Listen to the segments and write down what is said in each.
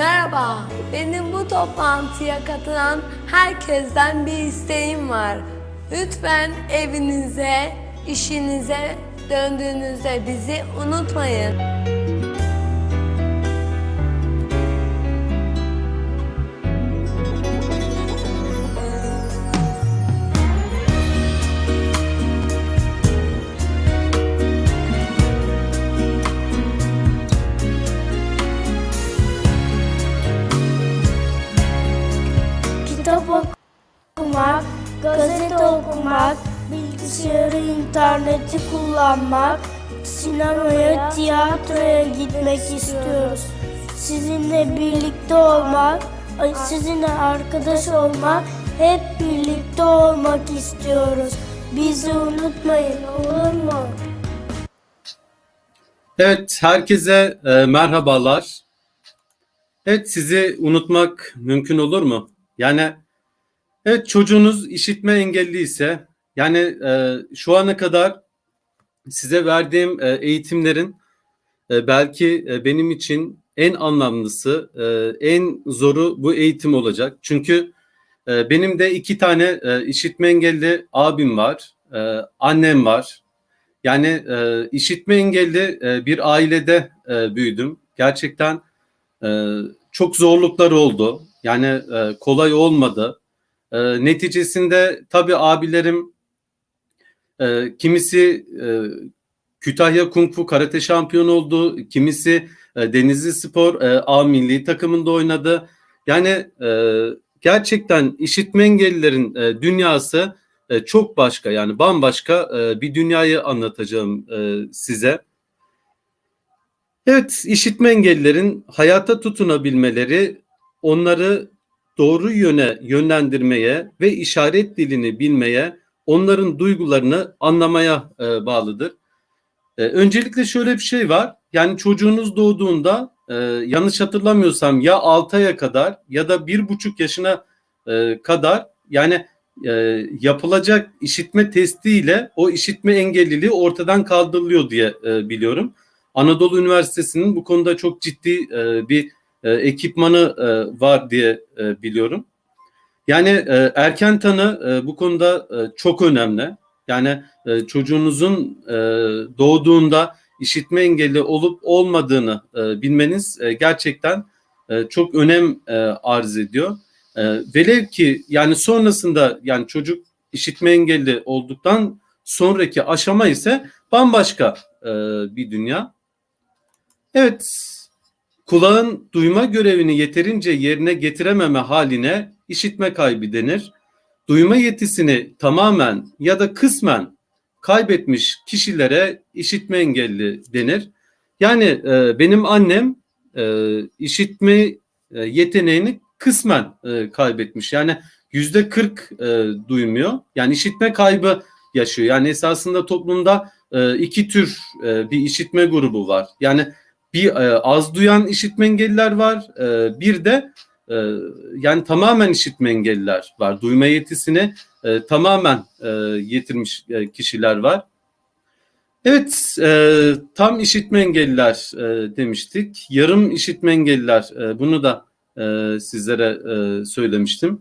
Merhaba, benim bu toplantıya katılan herkesten bir isteğim var. Lütfen evinize, işinize döndüğünüzde bizi unutmayın. İnterneti kullanmak, sinemaya, tiyatroya gitmek istiyoruz. Sizinle birlikte olmak, sizinle arkadaş olmak, hep birlikte olmak istiyoruz. Bizi unutmayın, olur mu? Evet, herkese e, merhabalar. Evet, sizi unutmak mümkün olur mu? Yani, evet çocuğunuz işitme engelli ise, yani e, şu ana kadar size verdiğim e, eğitimlerin e, belki e, benim için en anlamlısı, e, en zoru bu eğitim olacak. Çünkü e, benim de iki tane e, işitme engelli abim var, e, annem var. Yani e, işitme engelli e, bir ailede e, büyüdüm. Gerçekten e, çok zorluklar oldu. Yani e, kolay olmadı. E, neticesinde tabii abilerim e, kimisi e, Kütahya Kung Fu karate şampiyonu oldu. Kimisi e, Denizli Spor e, A milli takımında oynadı. Yani e, gerçekten işitme engellilerin e, dünyası e, çok başka yani bambaşka e, bir dünyayı anlatacağım e, size. Evet, işitme engellilerin hayata tutunabilmeleri onları doğru yöne yönlendirmeye ve işaret dilini bilmeye, onların duygularını anlamaya e, bağlıdır. E, öncelikle şöyle bir şey var. Yani çocuğunuz doğduğunda e, yanlış hatırlamıyorsam ya 6 aya kadar ya da 1,5 yaşına e, kadar yani e, yapılacak işitme testiyle o işitme engelliliği ortadan kaldırılıyor diye e, biliyorum. Anadolu Üniversitesi'nin bu konuda çok ciddi e, bir e, ekipmanı e, var diye e, biliyorum. Yani e, erken tanı e, bu konuda e, çok önemli. Yani e, çocuğunuzun e, doğduğunda işitme engelli olup olmadığını e, bilmeniz e, gerçekten e, çok önem e, arz ediyor. E, velev ki yani sonrasında yani çocuk işitme engelli olduktan sonraki aşama ise bambaşka e, bir dünya. Evet, kulağın duyma görevini yeterince yerine getirememe haline işitme kaybı denir. Duyma yetisini tamamen ya da kısmen kaybetmiş kişilere işitme engelli denir. Yani e, benim annem e, işitme e, yeteneğini kısmen e, kaybetmiş. Yani yüzde 40 e, duymuyor. Yani işitme kaybı yaşıyor. Yani esasında toplumda e, iki tür e, bir işitme grubu var. Yani bir e, az duyan işitme engelliler var. E, bir de e, yani tamamen işitme engelliler var. Duyma yetisini e, tamamen e, yitirmiş e, kişiler var. Evet, e, tam işitme engelliler e, demiştik. Yarım işitme engelliler, e, bunu da e, sizlere e, söylemiştim.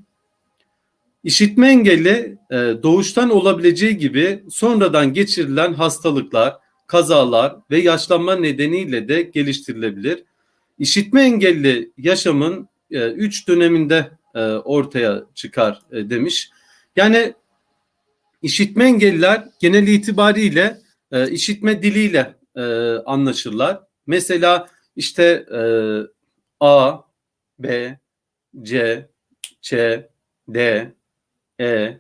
İşitme engelli e, doğuştan olabileceği gibi sonradan geçirilen hastalıklar, kazalar ve yaşlanma nedeniyle de geliştirilebilir. İşitme engelli yaşamın e, üç döneminde e, ortaya çıkar e, demiş. Yani işitme engelliler genel itibariyle e, işitme diliyle e, anlaşırlar. Mesela işte e, A, B, C, Ç, D, E,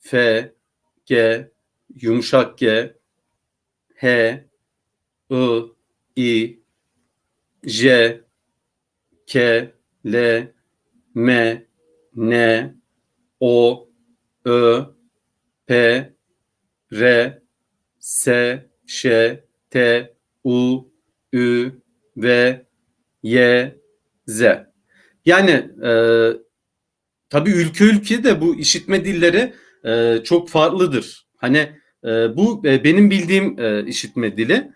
F, G, yumuşak G, H, I, I, J, K, L, M, N, O, Ö, P, R, S, Ş, T, U, Ü, V, Y, Z. Yani e, tabii ülke ülke de bu işitme dilleri e, çok farklıdır. Hani e, bu e, benim bildiğim e, işitme dili.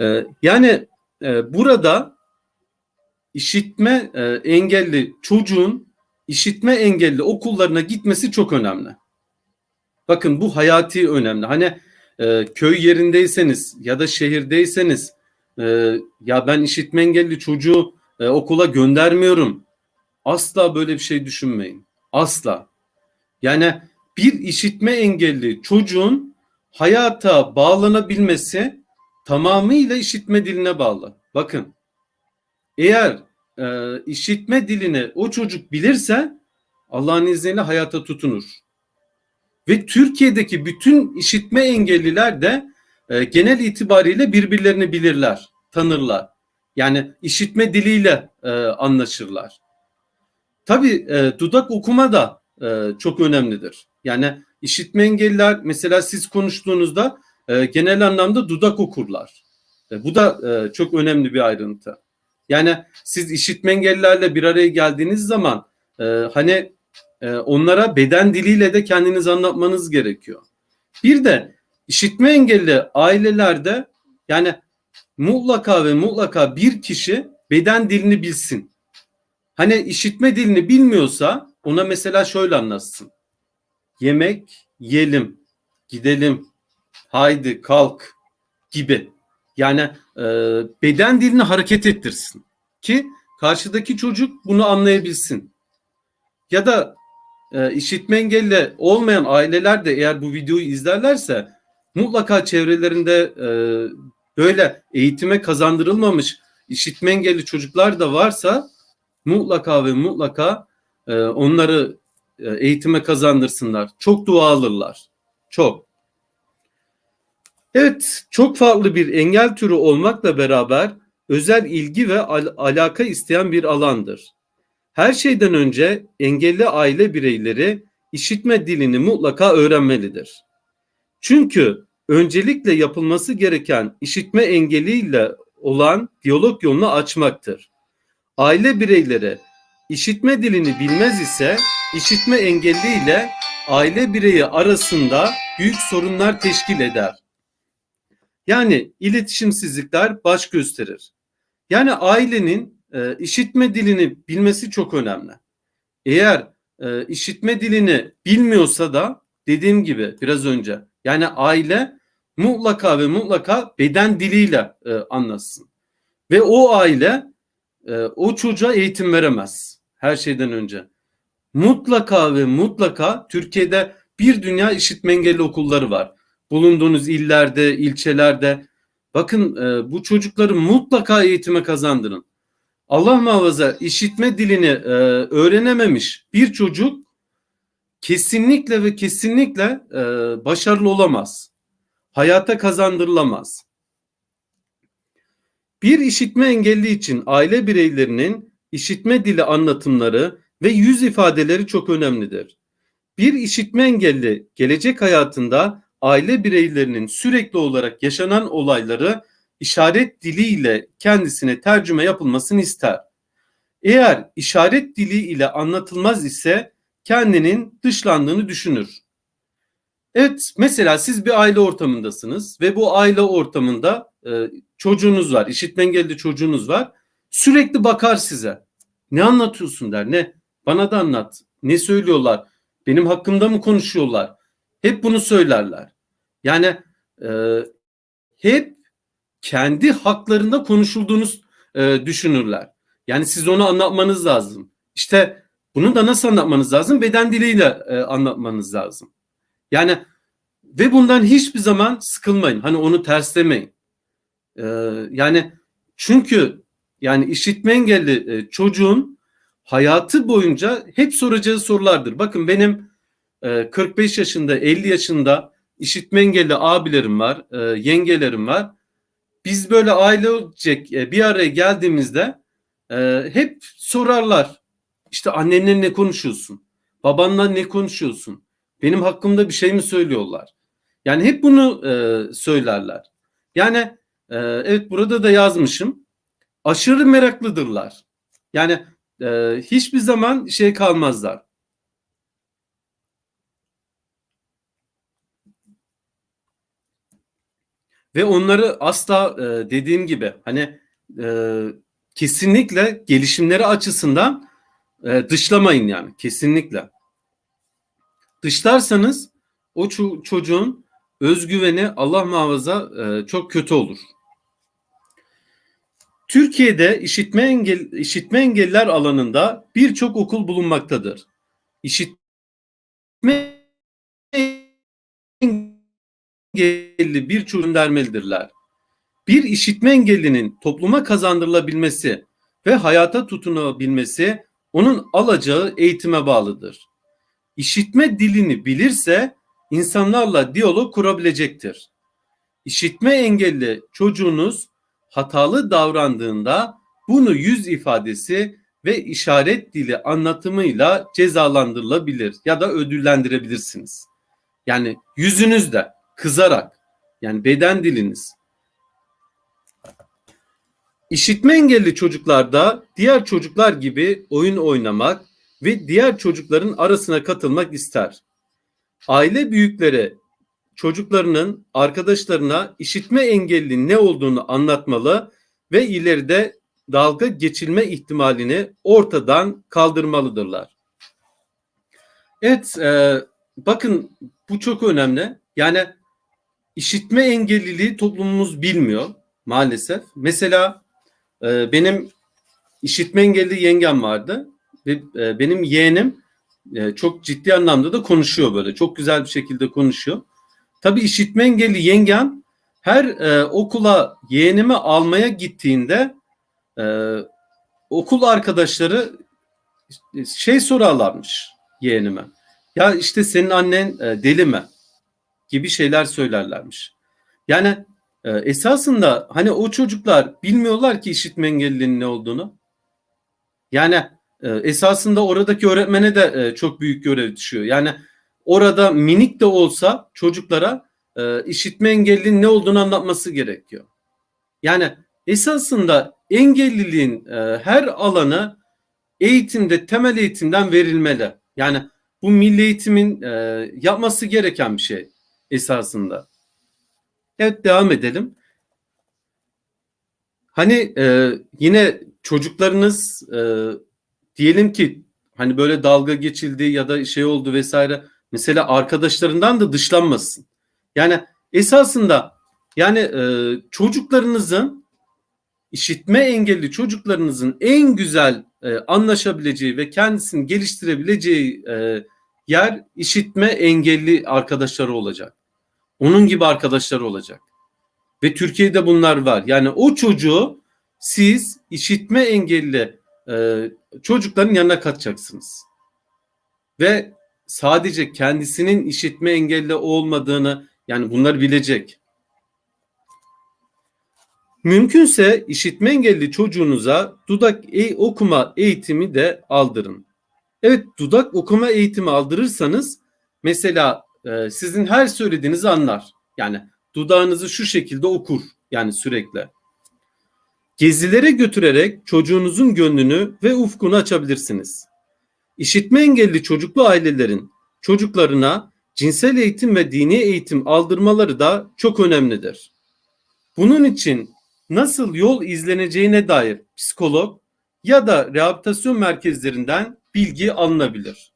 E, yani e, burada işitme engelli çocuğun işitme engelli okullarına gitmesi çok önemli. Bakın bu hayati önemli. Hani köy yerindeyseniz ya da şehirdeyseniz ya ben işitme engelli çocuğu okula göndermiyorum. Asla böyle bir şey düşünmeyin. Asla. Yani bir işitme engelli çocuğun hayata bağlanabilmesi tamamıyla işitme diline bağlı. Bakın eğer e, işitme dilini o çocuk bilirse Allah'ın izniyle hayata tutunur. Ve Türkiye'deki bütün işitme engelliler de e, genel itibariyle birbirlerini bilirler, tanırlar. Yani işitme diliyle e, anlaşırlar. Tabii e, dudak okuma da e, çok önemlidir. Yani işitme engelliler mesela siz konuştuğunuzda e, genel anlamda dudak okurlar. E, bu da e, çok önemli bir ayrıntı. Yani siz işitme engellilerle bir araya geldiğiniz zaman e, hani e, onlara beden diliyle de kendiniz anlatmanız gerekiyor. Bir de işitme engelli ailelerde yani mutlaka ve mutlaka bir kişi beden dilini bilsin. Hani işitme dilini bilmiyorsa ona mesela şöyle anlatsın. Yemek yiyelim, gidelim, haydi kalk gibi. Yani e, beden dilini hareket ettirsin ki karşıdaki çocuk bunu anlayabilsin. Ya da e, işitme engelli olmayan aileler de eğer bu videoyu izlerlerse mutlaka çevrelerinde e, böyle eğitime kazandırılmamış işitme engelli çocuklar da varsa mutlaka ve mutlaka e, onları eğitime kazandırsınlar. Çok dua alırlar. Çok. Evet, çok farklı bir engel türü olmakla beraber özel ilgi ve al- alaka isteyen bir alandır. Her şeyden önce engelli aile bireyleri işitme dilini mutlaka öğrenmelidir. Çünkü öncelikle yapılması gereken işitme engeliyle olan diyalog yolunu açmaktır. Aile bireyleri işitme dilini bilmez ise işitme engelli ile aile bireyi arasında büyük sorunlar teşkil eder. Yani iletişimsizlikler baş gösterir. Yani ailenin e, işitme dilini bilmesi çok önemli. Eğer e, işitme dilini bilmiyorsa da dediğim gibi biraz önce yani aile mutlaka ve mutlaka beden diliyle e, anlasın. Ve o aile e, o çocuğa eğitim veremez her şeyden önce. Mutlaka ve mutlaka Türkiye'de bir dünya işitme engelli okulları var. Bulunduğunuz illerde, ilçelerde. Bakın e, bu çocukları mutlaka eğitime kazandırın. Allah muhafaza işitme dilini e, öğrenememiş bir çocuk kesinlikle ve kesinlikle e, başarılı olamaz. Hayata kazandırılamaz. Bir işitme engelli için aile bireylerinin işitme dili anlatımları ve yüz ifadeleri çok önemlidir. Bir işitme engelli gelecek hayatında aile bireylerinin sürekli olarak yaşanan olayları işaret diliyle kendisine tercüme yapılmasını ister. Eğer işaret dili ile anlatılmaz ise kendinin dışlandığını düşünür. Evet mesela siz bir aile ortamındasınız ve bu aile ortamında e, çocuğunuz var, işitme engelli çocuğunuz var. Sürekli bakar size. Ne anlatıyorsun der. Ne? Bana da anlat. Ne söylüyorlar? Benim hakkımda mı konuşuyorlar? Hep bunu söylerler. Yani e, hep kendi haklarında konuşulduğunu e, düşünürler. Yani siz onu anlatmanız lazım. İşte bunu da nasıl anlatmanız lazım? Beden diliyle e, anlatmanız lazım. Yani ve bundan hiçbir zaman sıkılmayın. Hani onu terslemeyin. E, yani çünkü yani işitme engelli e, çocuğun hayatı boyunca hep soracağı sorulardır. Bakın benim e, 45 yaşında, 50 yaşında işitme engelli abilerim var, e, yengelerim var. Biz böyle ailecek e, bir araya geldiğimizde e, hep sorarlar. İşte annenle ne konuşuyorsun? Babanla ne konuşuyorsun? Benim hakkımda bir şey mi söylüyorlar? Yani hep bunu e, söylerler. Yani e, evet burada da yazmışım. Aşırı meraklıdırlar. Yani e, hiçbir zaman şey kalmazlar. Ve onları asla e, dediğim gibi hani e, kesinlikle gelişimleri açısından e, dışlamayın yani kesinlikle. Dışlarsanız o ço- çocuğun özgüveni Allah muhafaza e, çok kötü olur. Türkiye'de işitme engel işitme engelliler alanında birçok okul bulunmaktadır. İşitme engelli bir çocuğun dermelidirler. Bir işitme engellinin topluma kazandırılabilmesi ve hayata tutunabilmesi onun alacağı eğitime bağlıdır. İşitme dilini bilirse insanlarla diyalog kurabilecektir. İşitme engelli çocuğunuz hatalı davrandığında bunu yüz ifadesi ve işaret dili anlatımıyla cezalandırılabilir ya da ödüllendirebilirsiniz. Yani yüzünüzde kızarak yani beden diliniz. İşitme engelli çocuklarda diğer çocuklar gibi oyun oynamak ve diğer çocukların arasına katılmak ister. Aile büyükleri çocuklarının arkadaşlarına işitme engelli ne olduğunu anlatmalı ve ileride dalga geçilme ihtimalini ortadan kaldırmalıdırlar. Evet, e, bakın bu çok önemli. Yani işitme engelliliği toplumumuz bilmiyor maalesef. Mesela e, benim işitme engelli yengem vardı ve e, benim yeğenim e, çok ciddi anlamda da konuşuyor böyle. Çok güzel bir şekilde konuşuyor. Tabii işitme engelli yengem her e, okula yeğenimi almaya gittiğinde e, okul arkadaşları şey sorarlarmış yeğenime. Ya işte senin annen e, deli mi? Gibi şeyler söylerlermiş. Yani e, esasında hani o çocuklar bilmiyorlar ki işitme engelliliğinin ne olduğunu. Yani e, esasında oradaki öğretmene de e, çok büyük görev düşüyor. Yani orada minik de olsa çocuklara e, işitme engelliliğin ne olduğunu anlatması gerekiyor. Yani esasında engelliliğin e, her alanı eğitimde temel eğitimden verilmeli. Yani bu milli eğitimin e, yapması gereken bir şey esasında. Evet devam edelim. Hani e, yine çocuklarınız e, diyelim ki hani böyle dalga geçildi ya da şey oldu vesaire mesela arkadaşlarından da dışlanmasın. Yani esasında yani e, çocuklarınızın işitme engelli çocuklarınızın en güzel e, anlaşabileceği ve kendisini geliştirebileceği e, yer işitme engelli arkadaşları olacak. Onun gibi arkadaşları olacak. Ve Türkiye'de bunlar var. Yani o çocuğu siz işitme engelli e, çocukların yanına katacaksınız. Ve sadece kendisinin işitme engelli olmadığını yani bunları bilecek. Mümkünse işitme engelli çocuğunuza dudak e okuma eğitimi de aldırın. Evet dudak okuma eğitimi aldırırsanız mesela e, sizin her söylediğinizi anlar. Yani dudağınızı şu şekilde okur yani sürekli. Gezilere götürerek çocuğunuzun gönlünü ve ufkunu açabilirsiniz. İşitme engelli çocuklu ailelerin çocuklarına cinsel eğitim ve dini eğitim aldırmaları da çok önemlidir. Bunun için nasıl yol izleneceğine dair psikolog ya da rehabilitasyon merkezlerinden bilgi alınabilir.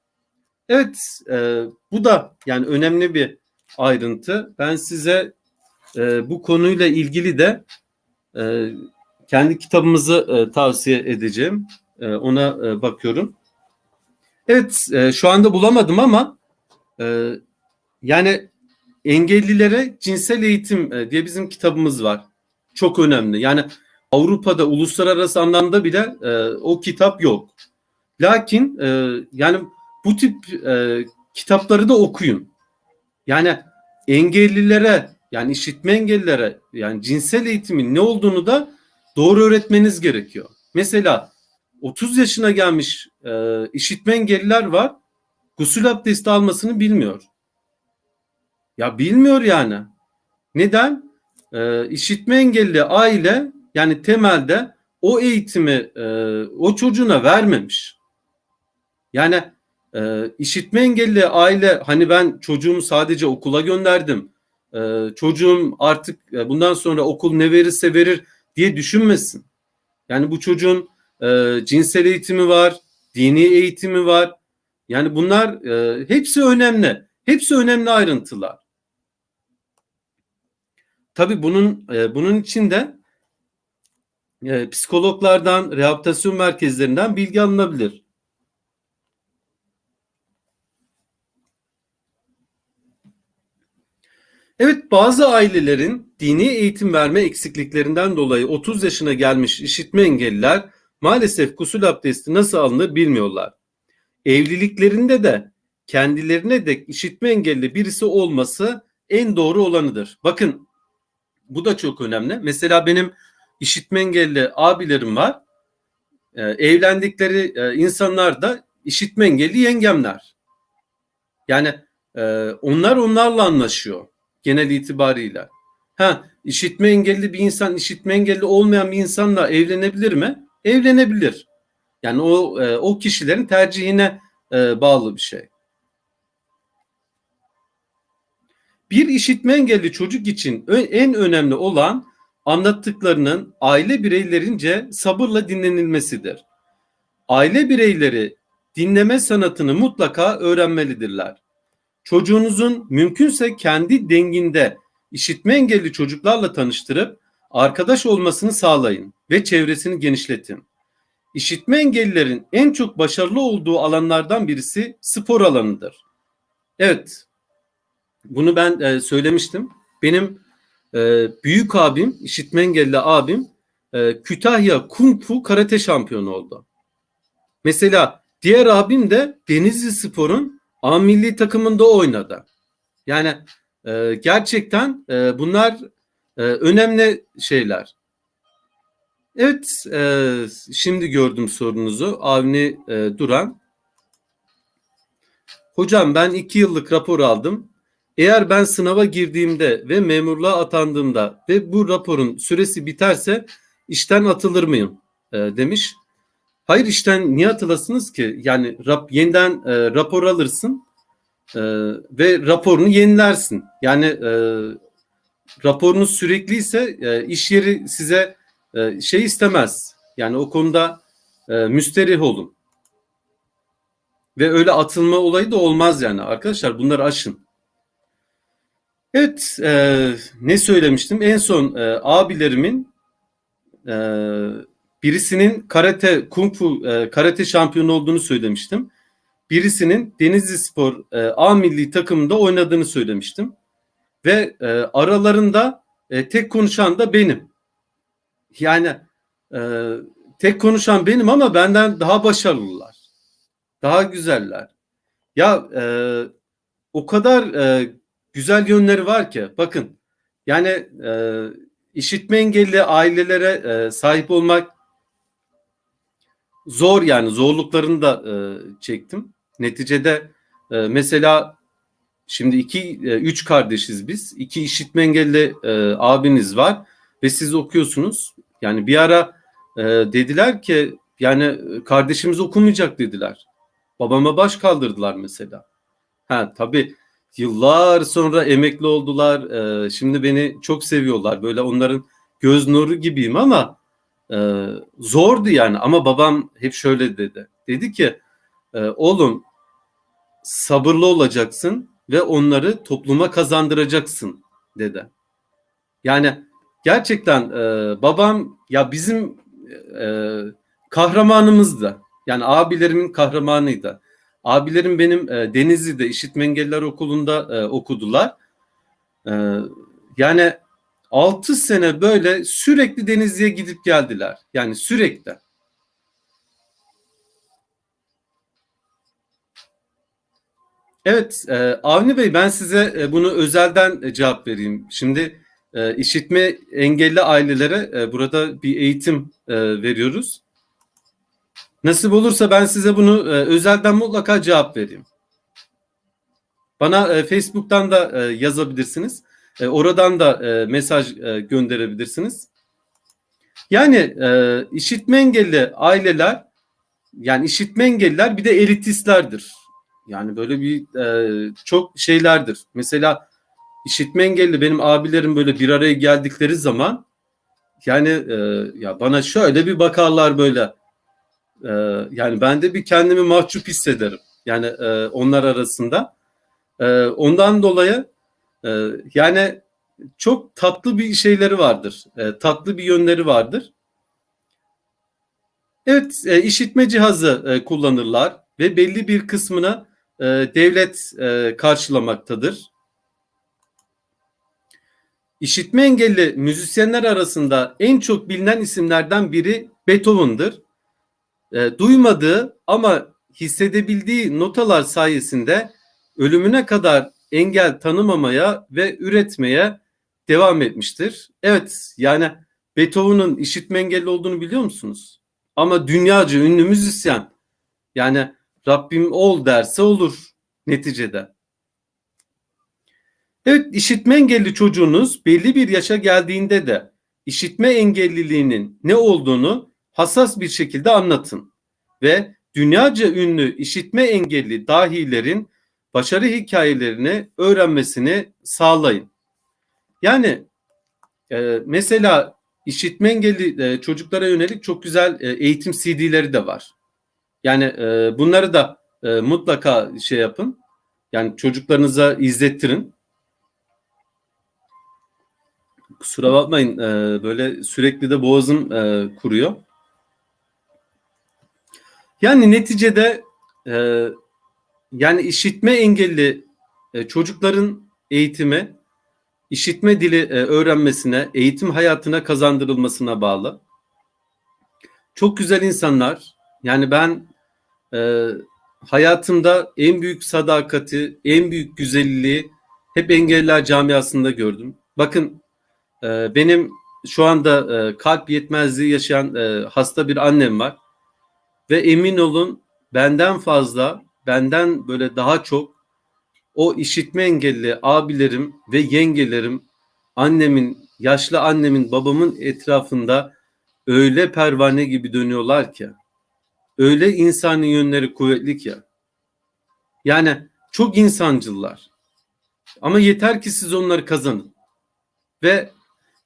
Evet, e, bu da yani önemli bir ayrıntı. Ben size e, bu konuyla ilgili de e, kendi kitabımızı e, tavsiye edeceğim. E, ona e, bakıyorum. Evet, e, şu anda bulamadım ama e, yani engellilere cinsel eğitim e, diye bizim kitabımız var. Çok önemli. Yani Avrupa'da uluslararası anlamda bile e, o kitap yok. Lakin e, yani bu tip e, kitapları da okuyun. Yani engellilere yani işitme engellilere yani cinsel eğitimin ne olduğunu da doğru öğretmeniz gerekiyor. Mesela 30 yaşına gelmiş e, işitme engelliler var. Gusül abdesti almasını bilmiyor. Ya bilmiyor yani. Neden? E, işitme engelli aile yani temelde o eğitimi e, o çocuğuna vermemiş. Yani e, işitme engelli aile hani ben çocuğumu sadece okula gönderdim. E, çocuğum artık e, bundan sonra okul ne verirse verir diye düşünmesin. Yani bu çocuğun e, cinsel eğitimi var, dini eğitimi var. Yani bunlar e, hepsi önemli. Hepsi önemli ayrıntılar. Tabii bunun e, bunun içinde e, psikologlardan, rehabilitasyon merkezlerinden bilgi alınabilir. Evet bazı ailelerin dini eğitim verme eksikliklerinden dolayı 30 yaşına gelmiş işitme engelliler maalesef gusül abdesti nasıl alınır bilmiyorlar. Evliliklerinde de kendilerine dek işitme engelli birisi olması en doğru olanıdır. Bakın bu da çok önemli. Mesela benim işitme engelli abilerim var. Ee, evlendikleri e, insanlar da işitme engelli yengemler. Yani e, onlar onlarla anlaşıyor genel itibariyle. Ha, işitme engelli bir insan, işitme engelli olmayan bir insanla evlenebilir mi? Evlenebilir. Yani o e, o kişilerin tercihine e, bağlı bir şey. Bir işitme engelli çocuk için en önemli olan anlattıklarının aile bireylerince sabırla dinlenilmesidir. Aile bireyleri dinleme sanatını mutlaka öğrenmelidirler. Çocuğunuzun mümkünse kendi denginde işitme engelli çocuklarla tanıştırıp arkadaş olmasını sağlayın ve çevresini genişletin. İşitme engellilerin en çok başarılı olduğu alanlardan birisi spor alanıdır. Evet, bunu ben e, söylemiştim. Benim e, büyük abim, işitme engelli abim e, Kütahya Kung Fu karate şampiyonu oldu. Mesela diğer abim de Denizli Spor'un A milli takımında oynadı. Yani e, gerçekten e, bunlar e, önemli şeyler. Evet, e, şimdi gördüm sorunuzu. Avni e, Duran. Hocam ben iki yıllık rapor aldım. Eğer ben sınava girdiğimde ve memurluğa atandığımda ve bu raporun süresi biterse işten atılır mıyım? E, demiş. Hayır işten niye atılasınız ki? Yani rap, yeniden e, rapor alırsın e, ve raporunu yenilersin. Yani e, raporunuz sürekliyse e, iş yeri size e, şey istemez. Yani o konuda e, müsterih olun. Ve öyle atılma olayı da olmaz yani arkadaşlar bunları aşın. Evet e, ne söylemiştim? En son e, abilerimin e, birisinin karate, kung fu e, karate şampiyonu olduğunu söylemiştim. Birisinin Denizli Spor e, A milli takımında oynadığını söylemiştim. Ve e, aralarında e, tek konuşan da benim. Yani e, tek konuşan benim ama benden daha başarılılar. Daha güzeller. Ya e, o kadar e, güzel yönleri var ki bakın yani e, işitme engelli ailelere e, sahip olmak zor yani zorluklarını da e, çektim. Neticede e, mesela şimdi iki e, üç kardeşiz biz. İki işitme engelli e, abiniz var ve siz okuyorsunuz. Yani bir ara e, dediler ki yani kardeşimiz okumayacak dediler. Babama baş kaldırdılar mesela. Ha tabii yıllar sonra emekli oldular. E, şimdi beni çok seviyorlar. Böyle onların göz nuru gibiyim ama e, zordu yani. Ama babam hep şöyle dedi. Dedi ki e, oğlum sabırlı olacaksın ve onları topluma kazandıracaksın dedi. Yani gerçekten e, babam ya bizim e, kahramanımızdı. Yani abilerimin kahramanıydı. Abilerim benim e, Denizli'de İşitme Engelliler Okulu'nda e, okudular. E, yani 6 sene böyle sürekli Denizli'ye gidip geldiler. Yani sürekli. Evet, e, Avni Bey ben size e, bunu özelden e, cevap vereyim. Şimdi e, işitme engelli ailelere e, burada bir eğitim e, veriyoruz. Nasip olursa ben size bunu e, özelden mutlaka cevap vereyim. Bana e, Facebook'tan da e, yazabilirsiniz. E, oradan da e, mesaj e, gönderebilirsiniz. Yani e, işitme engelli aileler yani işitme engelliler bir de elitistlerdir. Yani böyle bir e, çok şeylerdir. Mesela işitme engelli benim abilerim böyle bir araya geldikleri zaman yani e, ya bana şöyle bir bakarlar böyle. E, yani ben de bir kendimi mahcup hissederim. Yani e, onlar arasında. E, ondan dolayı e, yani çok tatlı bir şeyleri vardır. E, tatlı bir yönleri vardır. Evet, e, işitme cihazı e, kullanırlar ve belli bir kısmını e, devlet e, karşılamaktadır. İşitme engelli müzisyenler arasında en çok bilinen isimlerden biri Beethoven'dır. E, duymadığı ama hissedebildiği notalar sayesinde ölümüne kadar engel tanımamaya ve üretmeye devam etmiştir. Evet, yani Beethoven'ın işitme engelli olduğunu biliyor musunuz? Ama dünyaca ünlü müzisyen. Yani Rabbim ol derse olur neticede. Evet işitme engelli çocuğunuz belli bir yaşa geldiğinde de işitme engelliliğinin ne olduğunu hassas bir şekilde anlatın. Ve dünyaca ünlü işitme engelli dahilerin başarı hikayelerini öğrenmesini sağlayın. Yani e, mesela işitme engelli e, çocuklara yönelik çok güzel e, eğitim CD'leri de var. Yani e, bunları da e, mutlaka şey yapın. Yani çocuklarınıza izlettirin. Kusura bakmayın e, böyle sürekli de boğazım e, kuruyor. Yani neticede e, yani işitme engelli e, çocukların eğitimi işitme dili e, öğrenmesine, eğitim hayatına kazandırılmasına bağlı. Çok güzel insanlar. Yani ben e, hayatımda en büyük sadakati, en büyük güzelliği hep engelliler camiasında gördüm. Bakın e, benim şu anda e, kalp yetmezliği yaşayan e, hasta bir annem var. Ve emin olun benden fazla, benden böyle daha çok o işitme engelli abilerim ve yengelerim annemin, yaşlı annemin, babamın etrafında öyle pervane gibi dönüyorlar ki. Öyle insani yönleri kuvvetli ki. Yani çok insancıllar. Ama yeter ki siz onları kazanın. Ve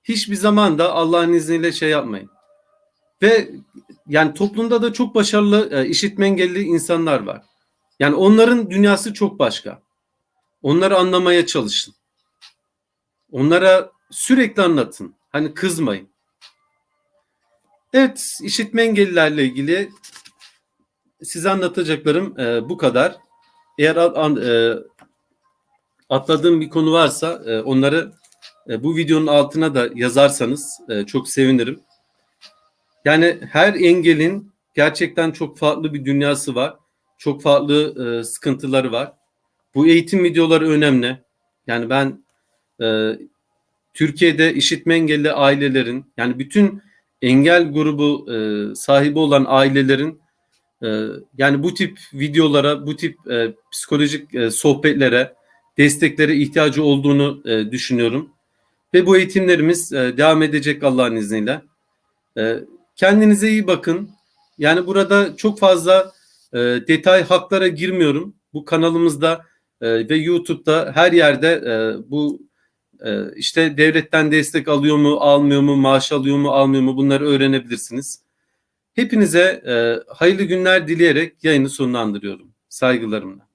hiçbir zaman da Allah'ın izniyle şey yapmayın. Ve yani toplumda da çok başarılı e, işitme engelli insanlar var. Yani onların dünyası çok başka. Onları anlamaya çalışın. Onlara sürekli anlatın. Hani kızmayın. Evet, işitme engellilerle ilgili size anlatacaklarım e, bu kadar. Eğer an, e, atladığım bir konu varsa e, onları e, bu videonun altına da yazarsanız e, çok sevinirim. Yani her engelin gerçekten çok farklı bir dünyası var. Çok farklı e, sıkıntıları var. Bu eğitim videoları önemli. Yani ben e, Türkiye'de işitme engelli ailelerin yani bütün engel grubu e, sahibi olan ailelerin yani bu tip videolara, bu tip e, psikolojik e, sohbetlere, desteklere ihtiyacı olduğunu e, düşünüyorum. Ve bu eğitimlerimiz e, devam edecek Allah'ın izniyle. E, kendinize iyi bakın. Yani burada çok fazla e, detay haklara girmiyorum. Bu kanalımızda e, ve YouTube'da her yerde e, bu e, işte devletten destek alıyor mu, almıyor mu, maaş alıyor mu, almıyor mu bunları öğrenebilirsiniz. Hepinize e, hayırlı günler dileyerek yayını sonlandırıyorum. Saygılarımla.